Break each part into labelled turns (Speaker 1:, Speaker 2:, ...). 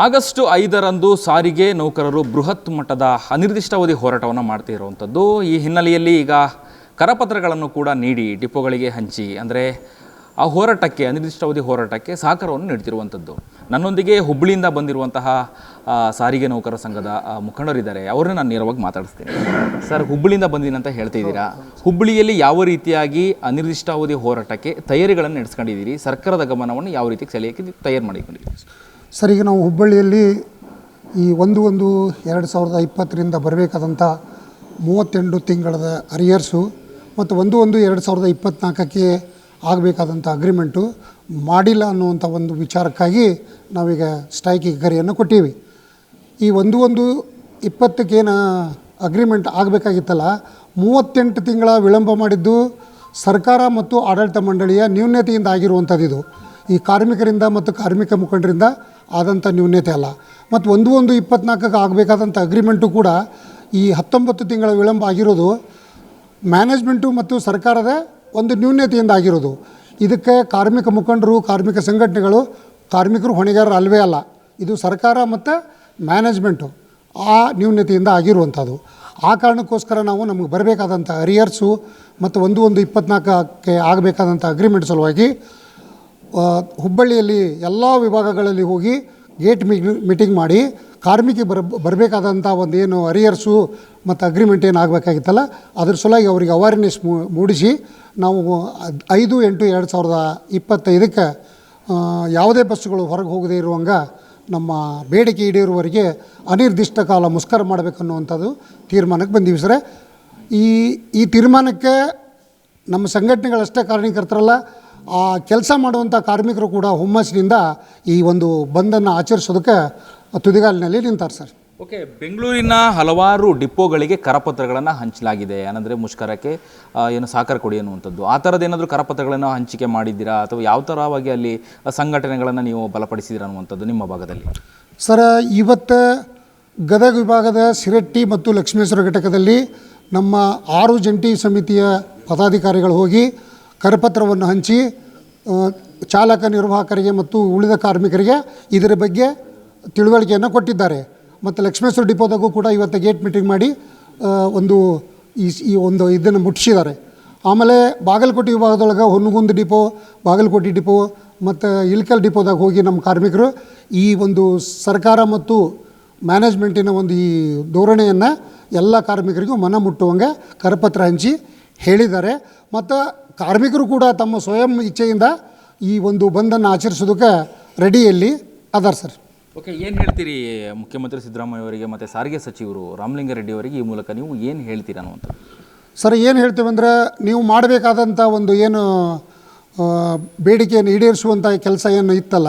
Speaker 1: August ಐದರಂದು ಸಾರಿಗೆ ನೌಕರರು ಬೃಹತ್ ಮಟ್ಟದ ಅನಿರ್ದಿಷ್ಟಾವಧಿ ಹೋರಾಟವನ್ನು ಮಾಡ್ತಾ ಇರುವಂಥದ್ದು. ಈ ಹಿನ್ನೆಲೆಯಲ್ಲಿ ಈಗ ಕರಪತ್ರಗಳನ್ನು ಕೂಡ ನೀಡಿ ಡಿಪೋಗಳಿಗೆ ಹಂಚಿ, ಅಂದರೆ ಆ ಹೋರಾಟಕ್ಕೆ, ಅನಿರ್ದಿಷ್ಟಾವಧಿ ಹೋರಾಟಕ್ಕೆ ಸಹಕಾರವನ್ನು ನೀಡ್ತಿರುವಂಥದ್ದು. ನನ್ನೊಂದಿಗೆ ಹುಬ್ಬಳ್ಳಿಯಿಂದ ಬಂದಿರುವಂತಹ ಸಾರಿಗೆ ನೌಕರ ಸಂಘದ ಮುಖಂಡರಿದ್ದಾರೆ. ಅವ್ರನ್ನ ನಾನು ನೇರವಾಗಿ ಮಾತಾಡಿಸ್ತೀನಿ. ಸರ್ ಹುಬ್ಬಳ್ಳಿಯಿಂದ ಬಂದಿನ ಅಂತ ಹೇಳ್ತಾ ಇದ್ದೀರಾ? ಹುಬ್ಬಳ್ಳಿಯಲ್ಲಿ ಯಾವ ರೀತಿಯಾಗಿ ಅನಿರ್ದಿಷ್ಟಾವಧಿ ಹೋರಾಟಕ್ಕೆ ತಯಾರಿಗಳನ್ನು ನಡೆಸ್ಕೊಂಡಿದ್ದೀರಿ? ಸರ್ಕಾರದ ಗಮನವನ್ನು ಯಾವ ರೀತಿ ಸೆಳೆಯೋಕ್ಕೆ ತಯಾರು ಮಾಡಿಕೊಂಡಿದ್ದೀರಿ?
Speaker 2: ಸರ್, ಈಗ ನಾವು ಹುಬ್ಬಳ್ಳಿಯಲ್ಲಿ ಈ ಒಂದು ಒಂದು ಎರಡು ಸಾವಿರದ ಇಪ್ಪತ್ತರಿಂದ ಬರಬೇಕಾದಂಥ ಮೂವತ್ತೆಂಟು ತಿಂಗಳದ ಅರಿಯರ್ಸು ಮತ್ತು ಒಂದು ಒಂದು ಎರಡು ಸಾವಿರದ ಇಪ್ಪತ್ತ್ನಾಲ್ಕಕ್ಕೆ ಆಗಬೇಕಾದಂಥ ಅಗ್ರಿಮೆಂಟು ಮಾಡಿಲ್ಲ ಅನ್ನುವಂಥ ಒಂದು ವಿಚಾರಕ್ಕಾಗಿ ನಾವೀಗ ಸ್ಟ್ರೈಕಿಗೆ ಕರೆಯನ್ನು ಕೊಟ್ಟೀವಿ. ಈ ಒಂದು ಒಂದು ಇಪ್ಪತ್ತಕ್ಕೇನು ಅಗ್ರಿಮೆಂಟ್ ಆಗಬೇಕಾಗಿತ್ತಲ್ಲ, ಮೂವತ್ತೆಂಟು ತಿಂಗಳ ವಿಳಂಬ ಮಾಡಿದ್ದು ಸರ್ಕಾರ ಮತ್ತು ಆಡಳಿತ ಮಂಡಳಿಯ ನ್ಯೂನ್ಯತೆಯಿಂದ ಆಗಿರುವಂಥದ್ದು ಇದು ಈ ಕಾರ್ಮಿಕರಿಂದ ಮತ್ತು ಕಾರ್ಮಿಕ ಮುಖಂಡರಿಂದ ಆದಂಥ ನ್ಯೂನ್ಯತೆ ಅಲ್ಲ. ಮತ್ತು ಒಂದು ಒಂದು ಇಪ್ಪತ್ನಾಲ್ಕಕ್ಕೆ ಆಗಬೇಕಾದಂಥ ಅಗ್ರಿಮೆಂಟು ಕೂಡ ಈ ಹತ್ತೊಂಬತ್ತು ತಿಂಗಳ ವಿಳಂಬ ಆಗಿರೋದು ಮ್ಯಾನೇಜ್ಮೆಂಟು ಮತ್ತು ಸರ್ಕಾರದ ಒಂದು ನ್ಯೂನ್ಯತೆಯಿಂದ ಆಗಿರೋದು. ಇದಕ್ಕೆ ಕಾರ್ಮಿಕ ಮುಖಂಡರು, ಕಾರ್ಮಿಕ ಸಂಘಟನೆಗಳು, ಕಾರ್ಮಿಕರು ಹೊಣೆಗಾರರು ಅಲ್ವೇ ಅಲ್ಲ. ಇದು ಸರ್ಕಾರ ಮತ್ತು ಮ್ಯಾನೇಜ್ಮೆಂಟು ಆ ನ್ಯೂನ್ಯತೆಯಿಂದ ಆಗಿರುವಂಥದ್ದು. ಆ ಕಾರಣಕ್ಕೋಸ್ಕರ ನಾವು ನಮಗೆ ಬರಬೇಕಾದಂಥ ಅರಿಯರ್ಸು ಮತ್ತು ಒಂದು ಒಂದು ಇಪ್ಪತ್ನಾಲ್ಕಕ್ಕೆ ಆಗಬೇಕಾದಂಥ ಅಗ್ರಿಮೆಂಟ್ ಸಲುವಾಗಿ ಹುಬ್ಬಳ್ಳಿಯಲ್ಲಿ ಎಲ್ಲ ವಿಭಾಗಗಳಲ್ಲಿ ಹೋಗಿ ಗೇಟ್ ಮೀಟಿಂಗ್ ಮಾಡಿ ಕಾರ್ಮಿಕಿ ಬರ ಬರಬೇಕಾದಂಥ ಒಂದು ಏನು ಅರಿಯರ್ಸು ಮತ್ತು ಅಗ್ರಿಮೆಂಟ್ ಏನು ಆಗಬೇಕಾಗಿತ್ತಲ್ಲ, ಅದ್ರ ಸಲುವಾಗಿ ಅವರಿಗೆ ಅವೇರ್ನೆಸ್ ಮೂಡಿಸಿ ನಾವು ಐದು, ಎಂಟು, ಎರಡು ಸಾವಿರದ ಇಪ್ಪತ್ತೈದಕ್ಕೆ ಯಾವುದೇ ಬಸ್ಸುಗಳು ಹೊರಗೆ ಹೋಗದೇ ಇರುವಂಗ ನಮ್ಮ ಬೇಡಿಕೆ ಈಡೇರುವವರೆಗೆ ಅನಿರ್ದಿಷ್ಟ ಕಾಲ ಮುಷ್ಕರ ಮಾಡಬೇಕನ್ನುವಂಥದ್ದು ತೀರ್ಮಾನಕ್ಕೆ ಬಂದೀವಿ ಸರ್. ಈ ಈ ತೀರ್ಮಾನಕ್ಕೆ ನಮ್ಮ ಸಂಘಟನೆಗಳಷ್ಟೇ ಕಾರಣೀಕರ್ತರಲ್ಲ ಆ ಕೆಲಸ ಮಾಡುವಂಥ ಕಾರ್ಮಿಕರು ಕೂಡ ಹುಮ್ಮಸ್ಸಿನಿಂದ ಈ ಒಂದು ಬಂದನ್ನು ಆಚರಿಸೋದಕ್ಕೆ ತುದಿಗಾಲಿನಲ್ಲಿ ನಿಂತಾರೆ ಸರ್.
Speaker 1: ಓಕೆ ಬೆಂಗಳೂರಿನ ಹಲವಾರು ಡಿಪೋಗಳಿಗೆ ಕರಪತ್ರಗಳನ್ನು ಹಂಚಲಾಗಿದೆ. ಏನಂದರೆ ಮುಷ್ಕರಕ್ಕೆ ಏನು ಸಾಕಾರ ಕೊಡಿ ಅನ್ನುವಂಥದ್ದು. ಆ ಥರದ್ದು ಏನಾದರೂ ಕರಪತ್ರಗಳನ್ನು ಹಂಚಿಕೆ ಮಾಡಿದ್ದೀರಾ? ಅಥವಾ ಯಾವ ಥರವಾಗಿ ಅಲ್ಲಿ ಸಂಘಟನೆಗಳನ್ನು ನೀವು ಬಲಪಡಿಸಿದ್ದೀರಾ ಅನ್ನುವಂಥದ್ದು ನಿಮ್ಮ ಭಾಗದಲ್ಲಿ?
Speaker 2: ಸರ್ ಇವತ್ತು ಗದಗ ವಿಭಾಗದ ಸಿರಟ್ಟಿ ಮತ್ತು ಲಕ್ಷ್ಮೇಶ್ವರ ಘಟಕದಲ್ಲಿ ನಮ್ಮ ಆರು ಜಂಟಿ ಸಮಿತಿಯ ಪದಾಧಿಕಾರಿಗಳು ಹೋಗಿ ಕರಪತ್ರವನ್ನು ಹಂಚಿ ಚಾಲಕ ನಿರ್ವಾಹಕರಿಗೆ ಮತ್ತು ಉಳಿದ ಕಾರ್ಮಿಕರಿಗೆ ಇದರ ಬಗ್ಗೆ ತಿಳುವಳಿಕೆಯನ್ನು ಕೊಟ್ಟಿದ್ದಾರೆ. ಮತ್ತು ಲಕ್ಷ್ಮೇಶ್ವರ ಡಿಪೋದಾಗೂ ಕೂಡ ಇವತ್ತು ಗೇಟ್ ಮೀಟಿಂಗ್ ಮಾಡಿ ಒಂದು ಈ ಒಂದು ಇದನ್ನು ಮುಟ್ಟಿಸಿದ್ದಾರೆ. ಆಮೇಲೆ ಬಾಗಲಕೋಟೆ ವಿಭಾಗದೊಳಗೆ ಹೊನ್ನಗುಂದ ಡಿಪೋ, ಬಾಗಲಕೋಟೆ ಡಿಪೋ, ಮತ್ತು ಇಳಕಲ್ ಡಿಪೋದಾಗ ಹೋಗಿ ನಮ್ಮ ಕಾರ್ಮಿಕರು ಈ ಒಂದು ಸರ್ಕಾರ ಮತ್ತು ಮ್ಯಾನೇಜ್ಮೆಂಟಿನ ಒಂದು ಈ ಧೋರಣೆಯನ್ನು ಎಲ್ಲ ಕಾರ್ಮಿಕರಿಗೂ ಮನ ಮುಟ್ಟುವಂಗೆ ಕರಪತ್ರ ಹಂಚಿ ಹೇಳಿದ್ದಾರೆ. ಮತ್ತು ಕಾರ್ಮಿಕರು ಕೂಡ ತಮ್ಮ ಸ್ವಯಂ ಇಚ್ಛೆಯಿಂದ ಈ ಒಂದು ಬಂದನ್ನು ಆಚರಿಸೋದಕ್ಕೆ ರೆಡಿಯಲ್ಲಿ ಅದಾರ ಸರ್.
Speaker 1: ಓಕೆ ಏನು ಹೇಳ್ತೀರಿ ಮುಖ್ಯಮಂತ್ರಿ ಸಿದ್ದರಾಮಯ್ಯ ಅವರಿಗೆ ಮತ್ತು ಸಾರಿಗೆ ಸಚಿವರು ರಾಮಲಿಂಗಾರೆಡ್ಡಿ ಅವರಿಗೆ ಈ ಮೂಲಕ ನೀವು ಏನು ಹೇಳ್ತೀರ ಅನ್ನುವಂಥ
Speaker 2: ಸರ್ ಏನು ಹೇಳ್ತೀವಿ ಅಂದರೆ ನೀವು ಮಾಡಬೇಕಾದಂಥ ಒಂದು ಏನು ಬೇಡಿಕೆಯನ್ನು ಈಡೇರಿಸುವಂಥ ಕೆಲಸ ಏನು ಇತ್ತಲ್ಲ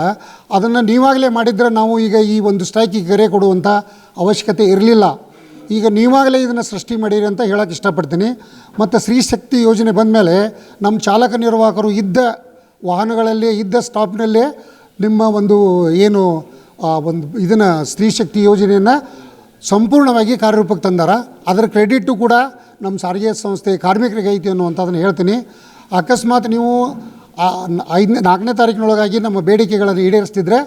Speaker 2: ಅದನ್ನು ನೀವಾಗಲೇ ಮಾಡಿದರೆ ನಾವು ಈಗ ಈ ಒಂದು ಸ್ಟ್ರೈಕಿಗೆ ಕರೆ ಕೊಡುವಂಥ ಅವಶ್ಯಕತೆ ಇರಲಿಲ್ಲ. ಈಗ ನೀವಾಗಲೇ ಇದನ್ನು ಸೃಷ್ಟಿ ಮಾಡಿರಿ ಅಂತ ಹೇಳೋಕ್ಕೆ ಇಷ್ಟಪಡ್ತೀನಿ. ಮತ್ತು ಸ್ತ್ರೀ ಶಕ್ತಿ ಯೋಜನೆ ಬಂದಮೇಲೆ ನಮ್ಮ ಚಾಲಕ ನಿರ್ವಾಹಕರು ಇದ್ದ ವಾಹನಗಳಲ್ಲೇ, ಇದ್ದ ಸ್ಟಾಪ್ನಲ್ಲೇ ನಿಮ್ಮ ಒಂದು ಏನು ಒಂದು ಇದನ್ನು ಸ್ತ್ರೀ ಶಕ್ತಿ ಯೋಜನೆಯನ್ನು ಸಂಪೂರ್ಣವಾಗಿ ಕಾರ್ಯರೂಪಕ್ಕೆ ತಂದಾರ. ಅದರ ಕ್ರೆಡಿಟು ಕೂಡ ನಮ್ಮ ಸಾರಿಗೆ ಸಂಸ್ಥೆ ಕಾರ್ಮಿಕರಿಗೆ ಐತಿ ಅನ್ನುವಂಥದ್ದನ್ನು ಹೇಳ್ತೀನಿ. ಅಕಸ್ಮಾತ್ ನೀವು ಐದನೇ, ನಾಲ್ಕನೇ ತಾರೀಕಿನೊಳಗಾಗಿ ನಮ್ಮ ಬೇಡಿಕೆಗಳನ್ನು ಈಡೇರಿಸ್ತಿದ್ರೆ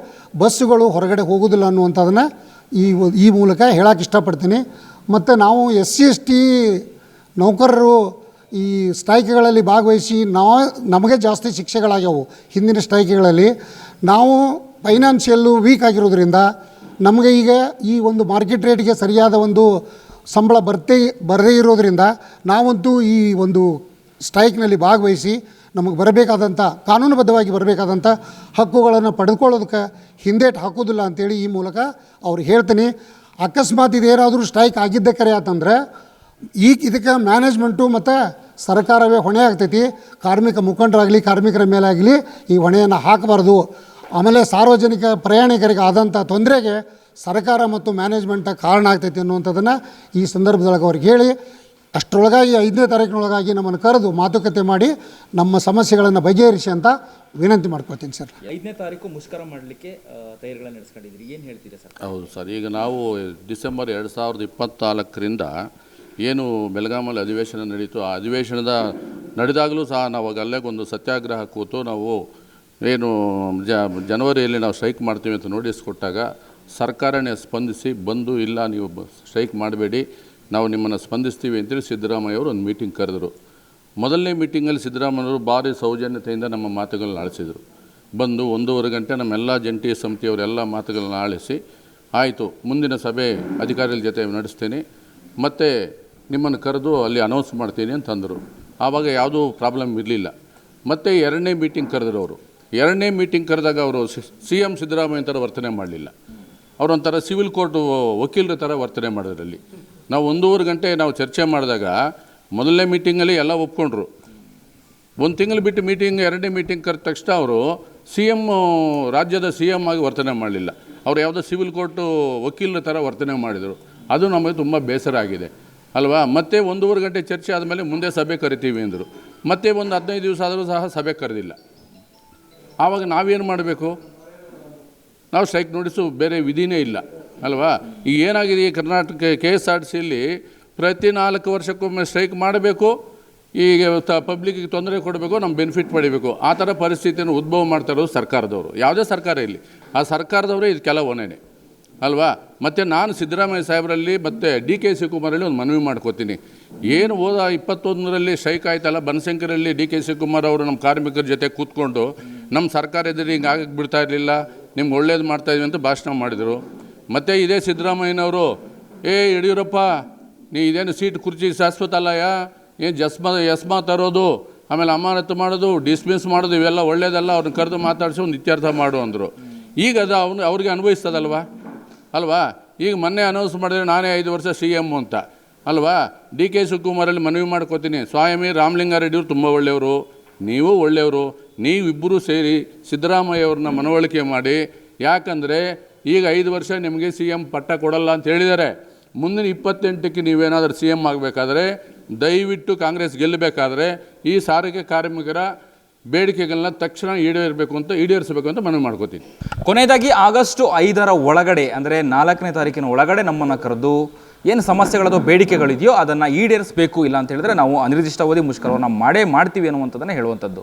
Speaker 2: ಬಸ್ಸುಗಳು ಹೊರಗಡೆ ಹೋಗೋದಿಲ್ಲ ಅನ್ನುವಂಥದ್ದನ್ನು ಈ ಈ ಮೂಲಕ ಹೇಳಕ್ಕೆ ಇಷ್ಟಪಡ್ತೀನಿ. ಮತ್ತು ನಾವು ಎಸ್ ಸಿ ಎಸ್ ಟಿ ನೌಕರರು ಈ ಸ್ಟ್ರೈಕ್ಗಳಲ್ಲಿ ಭಾಗವಹಿಸಿ ನಾವು ನಮಗೆ ಜಾಸ್ತಿ ಶಿಕ್ಷೆಗಳಾಗ್ಯಾವು ಹಿಂದಿನ ಸ್ಟ್ರೈಕ್ಗಳಲ್ಲಿ. ನಾವು ಫೈನಾನ್ಷಿಯಲ್ಲು ವೀಕ್ ಆಗಿರೋದ್ರಿಂದ ನಮಗೆ ಈಗ ಈ ಒಂದು ಮಾರ್ಕೆಟ್ ರೇಟ್ಗೆ ಸರಿಯಾದ ಒಂದು ಸಂಬಳ ಬರ್ತೇ ಬರದೇ ಇರೋದರಿಂದ ನಾವಂತೂ ಈ ಒಂದು ಸ್ಟ್ರೈಕ್ನಲ್ಲಿ ಭಾಗವಹಿಸಿ ನಮಗೆ ಬರಬೇಕಾದಂಥ, ಕಾನೂನುಬದ್ಧವಾಗಿ ಬರಬೇಕಾದಂಥ ಹಕ್ಕುಗಳನ್ನು ಪಡೆದುಕೊಳ್ಳೋದಕ್ಕೆ ಹಿಂದೇಟು ಹಾಕೋದಿಲ್ಲ ಅಂತೇಳಿ ಈ ಮೂಲಕ ಅವ್ರು ಹೇಳ್ತೀನಿ. ಅಕಸ್ಮಾತ್ ಇದೇನಾದರೂ ಸ್ಟ್ರೈಕ್ ಆಗಿದ್ದ ಕರೆ ಆತಂದ್ರೆ ಈ ಇದಕ್ಕೆ ಮ್ಯಾನೇಜ್ಮೆಂಟು ಮತ್ತು ಸರ್ಕಾರವೇ ಹೊಣೆ ಆಗ್ತೈತಿ. ಕಾರ್ಮಿಕ ಮುಖಂಡರಾಗಲಿ, ಕಾರ್ಮಿಕರ ಮೇಲಾಗಲಿ ಈ ಹೊಣೆಯನ್ನು ಹಾಕಬಾರ್ದು. ಆಮೇಲೆ ಸಾರ್ವಜನಿಕ ಪ್ರಯಾಣಿಕರಿಗೆ ಆದಂಥ ತೊಂದರೆಗೆ ಸರ್ಕಾರ ಮತ್ತು ಮ್ಯಾನೇಜ್ಮೆಂಟ್ ಕಾರಣ ಆಗ್ತೈತಿ ಅನ್ನುವಂಥದ್ದನ್ನು ಈ ಸಂದರ್ಭದೊಳಗೆ ಅವ್ರಿಗೆ ಹೇಳಿ. ಅಷ್ಟರೊಳಗಾಗಿ ಐದನೇ ತಾರೀಕಿನೊಳಗಾಗಿ ನಮ್ಮನ್ನು ಕರೆದು ಮಾತುಕತೆ ಮಾಡಿ ನಮ್ಮ ಸಮಸ್ಯೆಗಳನ್ನು ಬಗೆಹರಿಸಿ ಅಂತ ವಿನಂತಿ ಮಾಡ್ಕೋತೀನಿ ಸರ್.
Speaker 1: ಐದನೇ ತಾರೀಕು ಮುಷ್ಕರ ಮಾಡಲಿಕ್ಕೆ ತಯಾರಿಗಳನ್ನು ನಡೆಸ್ಕೊಂಡಿದ್ರಿ ಏನು ಹೇಳ್ತೀರಾ ಸರ್?
Speaker 3: ಹೌದು ಸರ್ ಈಗ ನಾವು ಡಿಸೆಂಬರ್ ಎರಡು ಸಾವಿರದ ಇಪ್ಪತ್ತ್ನಾಲ್ಕರಿಂದ ಏನು ಬೆಳಗಾಮಲ್ಲಿ ಅಧಿವೇಶನ ನಡೀತು ಆ ಅಧಿವೇಶನದ ನಡೆದಾಗಲೂ ಸಹ ನಾವು ಅಲ್ಲೇ ಒಂದು ಸತ್ಯಾಗ್ರಹ ಕೂತು ನಾವು ಏನು ಜ ಜನವರಿಯಲ್ಲಿ ನಾವು ಸ್ಟ್ರೈಕ್ ಮಾಡ್ತೀವಿ ಅಂತ ನೋಟಿಸ್ ಕೊಟ್ಟಾಗ ಸರ್ಕಾರನೇ ಸ್ಪಂದಿಸಿ ಬಂದು ಇಲ್ಲ ನೀವು ಬ- ಸ್ಟ್ರೈಕ್ ಮಾಡಬೇಡಿ ನಾವು ನಿಮ್ಮನ್ನು ಸ್ಪಂದಿಸ್ತೀವಿ ಅಂತೇಳಿ ಸಿದ್ದರಾಮಯ್ಯ ಅವರು ಒಂದು ಮೀಟಿಂಗ್ ಕರೆದರು. ಮೊದಲನೇ ಮೀಟಿಂಗಲ್ಲಿ ಸಿದ್ದರಾಮಯ್ಯವರು ಭಾರಿ ಸೌಜನ್ಯತೆಯಿಂದ ನಮ್ಮ ಮಾತುಗಳನ್ನ ಆಳಿಸಿದರು. ಬಂದು ಒಂದೂವರೆ ಗಂಟೆ ನಮ್ಮೆಲ್ಲ ಜಂಟಿ ಸಮಿತಿಯವರೆಲ್ಲ ಮಾತುಗಳನ್ನ ಆಳಿಸಿ, ಆಯಿತು, ಮುಂದಿನ ಸಭೆ ಅಧಿಕಾರಿಗಳ ಜೊತೆ ನಡೆಸ್ತೀನಿ. ಮತ್ತು ನಿಮ್ಮನ್ನು ಕರೆದು ಅಲ್ಲಿ ಅನೌನ್ಸ್ ಮಾಡ್ತೀನಿ ಅಂತಂದರು ಆವಾಗ ಯಾವುದೂ ಪ್ರಾಬ್ಲಮ್ ಇರಲಿಲ್ಲ. ಮತ್ತು ಎರಡನೇ ಮೀಟಿಂಗ್ ಕರೆದ್ರು ಅವರು. ಎರಡನೇ ಮೀಟಿಂಗ್ ಕರೆದಾಗ ಅವರು ಸಿ ಎಂ ಸಿದ್ದರಾಮಯ್ಯ ಥರ ವರ್ತನೆ ಮಾಡಲಿಲ್ಲ. ಅವರೊಂಥರ ಸಿವಿಲ್ ಕೋರ್ಟ್ ವಕೀಲರ ಥರ ವರ್ತನೆ ಮಾಡೋದ್ರಲ್ಲಿ. ನಾವು ಒಂದೂವರೆ ಗಂಟೆ ನಾವು ಚರ್ಚೆ ಮಾಡಿದಾಗ ಮೊದಲನೇ ಮೀಟಿಂಗಲ್ಲಿ ಎಲ್ಲ ಒಪ್ಕೊಂಡ್ರು. ಒಂದು ತಿಂಗಳು ಬಿಟ್ಟು ಮೀಟಿಂಗ್, ಎರಡನೇ ಮೀಟಿಂಗ್ ಕರೆದ ತಕ್ಷಣ ಅವರು ಸಿ ಎಂ ರಾಜ್ಯದ ಸಿ ಎಂ ಆಗಿ ವರ್ತನೆ ಮಾಡಲಿಲ್ಲ. ಅವ್ರು ಯಾವುದೋ ಸಿವಿಲ್ ಕೋರ್ಟು ವಕೀಲರ ಥರ ವರ್ತನೆ ಮಾಡಿದರು. ಅದು ನಮಗೆ ತುಂಬ ಬೇಸರ ಆಗಿದೆ. ಅಲ್ವಾ? ಮತ್ತೆ ಒಂದೂವರೆ ಗಂಟೆ ಚರ್ಚೆ ಆದಮೇಲೆ ಮುಂದೆ ಸಭೆ ಕರಿತೀವಿ ಅಂದರು. ಮತ್ತೆ ಒಂದು ಹದಿನೈದು ದಿವಸ ಆದರೂ ಸಹ ಸಭೆ ಕರೆದಿಲ್ಲ. ಆವಾಗ ನಾವೇನು ಮಾಡಬೇಕು? ನಾವು ಸ್ಟ್ರೈಕ್ ನೋಟಿಸು ಬೇರೆ ವಿಧಿನೇ ಇಲ್ಲ. ಅಲ್ವಾ? ಈಗ ಏನಾಗಿದೆ ಈ Karnataka K S R T ಸಿಯಲ್ಲಿ ಪ್ರತಿ ನಾಲ್ಕು ವರ್ಷಕ್ಕೊಮ್ಮೆ ಸ್ಟ್ರೈಕ್ ಮಾಡಬೇಕು, ಈಗ ತ ಪಬ್ಲಿಕ್ಕಿಗೆ ತೊಂದರೆ ಕೊಡಬೇಕು ನಮ್ಮ ಬೆನಿಫಿಟ್ ಪಡಿಬೇಕು. ಆ ಥರ ಪರಿಸ್ಥಿತಿಯನ್ನು ಉದ್ಭವ ಮಾಡ್ತಾ ಇರೋದು ಸರ್ಕಾರದವರು. ಯಾವುದೇ ಸರ್ಕಾರ ಇಲ್ಲಿ ಆ ಸರ್ಕಾರದವರೇ ಇದು ಹೊಣೆನೆ. ಅಲ್ವಾ? ಮತ್ತು ನಾನು ಸಿದ್ದರಾಮಯ್ಯ ಸಾಹೇಬರಲ್ಲಿ ಮತ್ತು ಡಿ ಕೆ ಶಿವಕುಮಾರಲ್ಲಿ ಒಂದು ಮನವಿ ಮಾಡ್ಕೋತೀನಿ. ಏನು ಹೋದ ಇಪ್ಪತ್ತೊಂದರಲ್ಲಿ ಸ್ಟ್ರೈಕ್ ಆಯ್ತಲ್ಲ, ಬನಶಂಕರಲ್ಲಿ ಡಿ ಕೆ ಶಿವಕುಮಾರ್ ಅವರು ನಮ್ಮ ಕಾರ್ಮಿಕರ ಜೊತೆ ಕೂತ್ಕೊಂಡು, ನಮ್ಮ ಸರ್ಕಾರ ಎದುರು ಹಿಂಗೆ ಆಗಕ್ಕೆ ಬಿಡ್ತಾ ಇರಲಿಲ್ಲ, ನಿಮ್ಗೆ ಒಳ್ಳೇದು ಮಾಡ್ತಾಯಿದ್ವಿ ಅಂತ ಭಾಷಣ ಮಾಡಿದರು. ಮತ್ತು ಇದೇ ಸಿದ್ದರಾಮಯ್ಯನವರು, ಏ ಯಡಿಯೂರಪ್ಪ, ನೀ ಇದೇನು ಸೀಟ್ ಕುರ್ಚಿ ಶಾಶ್ವತ ಅಲ್ಲಯ್ಯ ಏನು ಜಸ್ಮ ಯಸ್ಮಾ ತರೋದು? ಆಮೇಲೆ ಅಮಾನತು ಮಾಡೋದು, ಡಿಸ್ಮಿಸ್ ಮಾಡೋದು, ಇವೆಲ್ಲ ಒಳ್ಳೇದಲ್ಲ ಅವ್ರನ್ನ ಕರೆದು ಮಾತಾಡಿಸಿ ಒಂದು ಇತ್ಯರ್ಥ ಮಾಡು, ಅಂದರು. ಈಗ ಅದು ಅವನು, ಅವ್ರಿಗೆ ಅನುಭವಿಸ್ತದಲ್ವಾ? ಅಲ್ವಾ? ಈಗ ಮೊನ್ನೆ ಅನೌನ್ಸ್ ಮಾಡಿದ್ರೆ ನಾನೇ ಐದು ವರ್ಷ ಸಿ ಎಂ ಅಂತ. ಅಲ್ವಾ? ಡಿ ಕೆ ಶಿವಕುಮಾರಲ್ಲಿ ಮನವಿ ಮಾಡ್ಕೋತೀನಿ. ಸ್ವಾಮಿ ರಾಮಲಿಂಗಾರೆಡ್ಡಿಯವರು ತುಂಬ ಒಳ್ಳೆಯವರು. ನೀವು ಒಳ್ಳೆಯವರು. ನೀವಿಬ್ಬರೂ ಸೇರಿ ಸಿದ್ದರಾಮಯ್ಯ ಅವ್ರನ್ನ ಮನವೊಳಿಕೆ ಮಾಡಿ. ಯಾಕಂದರೆ ಈಗ ಐದು ವರ್ಷ ನಿಮಗೆ ಸಿ ಎಂ ಪಟ್ಟ ಕೊಡಲ್ಲ ಅಂತ ಹೇಳಿದ್ದಾರೆ. ಮುಂದಿನ ಇಪ್ಪತ್ತೆಂಟಕ್ಕೆ ನೀವೇನಾದರೂ ಸಿ ಎಂ ಆಗಬೇಕಾದ್ರೆ, ದಯವಿಟ್ಟು ಕಾಂಗ್ರೆಸ್ ಗೆಲ್ಲಬೇಕಾದ್ರೆ ಈ ಸಾರಿಗೆ ಕಾರ್ಮಿಕರ ಬೇಡಿಕೆಗಳನ್ನ ತಕ್ಷಣ ಈಡೇರಬೇಕು ಅಂತ, ಈಡೇರಿಸಬೇಕು ಅಂತ ಮನವಿ ಮಾಡ್ಕೋತೀನಿ.
Speaker 1: ಕೊನೆಯದಾಗಿ ಆಗಸ್ಟ್ ಐದರ ಒಳಗಡೆ, ಅಂದರೆ ನಾಲ್ಕನೇ ತಾರೀಕಿನ ಒಳಗಡೆ ನಮ್ಮನ್ನು ಕರೆದು ಏನು ಸಮಸ್ಯೆಗಳದು ಬೇಡಿಕೆಗಳಿದೆಯೋ ಅದನ್ನು ಈಡೇರಿಸಬೇಕು ಇಲ್ಲ ಅಂತ ಹೇಳಿದ್ರೆ ನಾವು ಅನಿರ್ದಿಷ್ಟಾವಧಿ ಮುಷ್ಕರವನ್ನು ಮಾಡೇ ಮಾಡ್ತೀವಿ ಅನ್ನುವಂಥದ್ದನ್ನು ಹೇಳುವಂಥದ್ದು.